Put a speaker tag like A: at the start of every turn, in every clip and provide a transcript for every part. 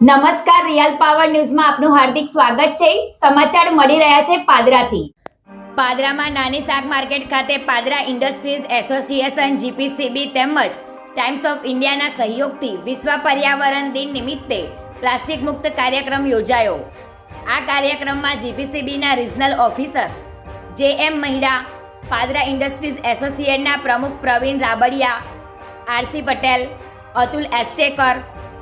A: નમસ્કાર, real power ન્યૂઝમાં આપનું હાર્દિક સ્વાગત છે. સમાચાર મળી રહ્યા છે પાદરાથી. પાદરામાં નાની શાક માર્કેટ ખાતે પાદરા ઇન્ડસ્ટ્રીઝ એસોસિએશન, જીપીસીબી તેમજ ટાઈમ્સ ઓફ ઇન્ડિયાના સહયોગથી વિશ્વ પર્યાવરણ દિન નિમિત્તે પ્લાસ્ટિક મુક્ત કાર્યક્રમ યોજાયો. આ કાર્યક્રમમાં જીપીસીબીના regional officer J M Mahida, Padra industries એસોસિએટના પ્રમુખ પ્રવીણ રાબડિયા, આરસી પટેલ, અતુલ એસ્ટેકર,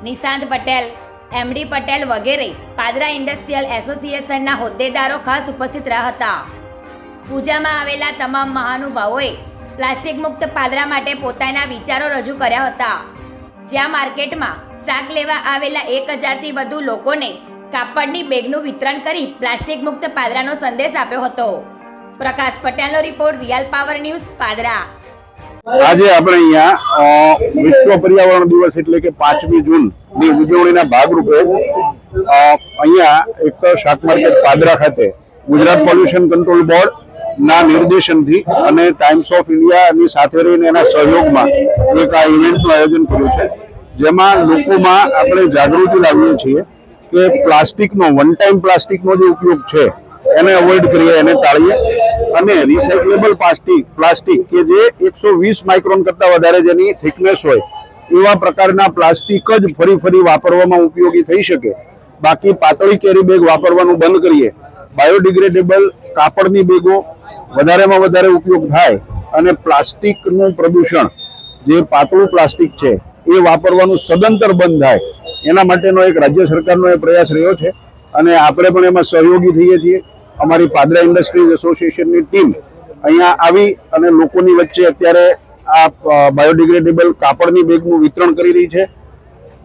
A: નિશાંત પટેલ એમડી પટેલ વગેરે પાદરા ઇન્ડસ્ટ્રીયલ એસોસિએશનના હોદ્દેદારો ખાસ ઉપસ્થિત રહ્યા હતા. પૂજામાં આવેલા તમામ મહાનુભાવોએ પ્લાસ્ટિક મુક્ત પાદરા માટે પોતાના વિચારો રજૂ કર્યા હતા. જ્યાં માર્કેટમાં શાક લેવા આવેલા એક હજારથી વધુ લોકોને કાપડની બેગનું વિતરણ કરી પ્લાસ્ટિક મુક્ત પાદરાનો સંદેશ આપ્યો હતો. પ્રકાશ પટેલનો report real power news Padra.
B: આજે આપણે અહીંયા વિશ્વ પર્યાવરણ દિવસ એટલે કે પાંચમી જૂનની ઉજવણીના ભાગરૂપે અહીંયા એક શાક માર્કેટ પાદરા ખાતે ગુજરાત પોલ્યુશન કંટ્રોલ બોર્ડ ના નિર્દેશનથી અને ટાઈમ્સ ઓફ ઇન્ડિયાની સાથે રહીને એના સહયોગમાં એક આ ઇવેન્ટનું આયોજન કર્યું છે. જેમાં લોકોમાં આપણે જાગૃતિ લાવીએ છીએ કે પ્લાસ્ટિકનો વન ટાઈમ પ્લાસ્ટિકનો જે ઉપયોગ છે, એને અવોઇડ કરીએ, એને ટાળીએ. અને રિસાયકલેબલ પ્લાસ્ટિક પ્લાસ્ટિક કે જે એકસો વીસ માઇક્રોન કરતા વધારે જેની થિકનેસ હોય, એવા પ્રકારના પ્લાસ્ટિક જ ફરી ફરી વાપરવામાં ઉપયોગી થઈ શકે. બાકી પાતળી કેરી બેગ વાપરવાનું બંધ કરીએ. બાયોડિગ્રેડેબલ કાપડની બેગો વધારેમાં વધારે ઉપયોગ થાય અને પ્લાસ્ટિકનું પ્રદૂષણ જે પાતળું પ્લાસ્ટિક છે, એ વાપરવાનું સદંતર બંધ થાય. એના માટેનો એક રાજ્ય સરકારનો એ પ્રયાસ રહ્યો છે અને આપણે પણ એમાં સહયોગી થઈએ છીએ. અમારી પાદરા ઇન્ડસ્ટ્રીઝ એસોસિએશનની ટીમ અહીંયા આવી અને લોકોની વચ્ચે અત્યારે આ બાયોડિગ્રેડેબલ કાપડની બેગનું વિતરણ કરી રહી છે.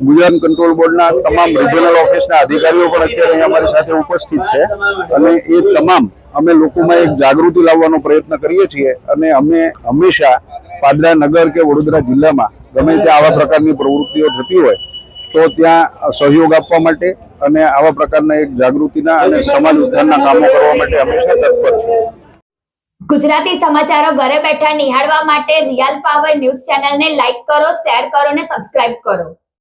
B: ગુજરાત કંટ્રોલ બોર્ડના તમામ રિજનલ ઓફિસના અધિકારીઓ પણ અત્યારે અહીંયા અમારી સાથે ઉપસ્થિત છે. અને એ તમામ અમે લોકોમાં એક જાગૃતિ લાવવાનો પ્રયત્ન કરીએ છીએ અને અમે હંમેશા પાદરા નગર કે વડોદરા જિલ્લામાં ગમે ત્યાં આવા પ્રકારની પ્રવૃત્તિઓ થતી હોય તો ત્યાં સહયોગ આપવા માટે અને આવા પ્રકારના એક જાગૃતિના અને સમાજ ઉત્થાનના કામો કરવા માટે હંમેશા તત્પર છે
A: ગુજરાતી સમાચારો ઘરે બેઠા નિહાળવા માટે રિયલ પાવર ન્યૂઝ ચેનલને લાઈક કરો, શેર કરો અને સબસ્ક્રાઇબ કરો.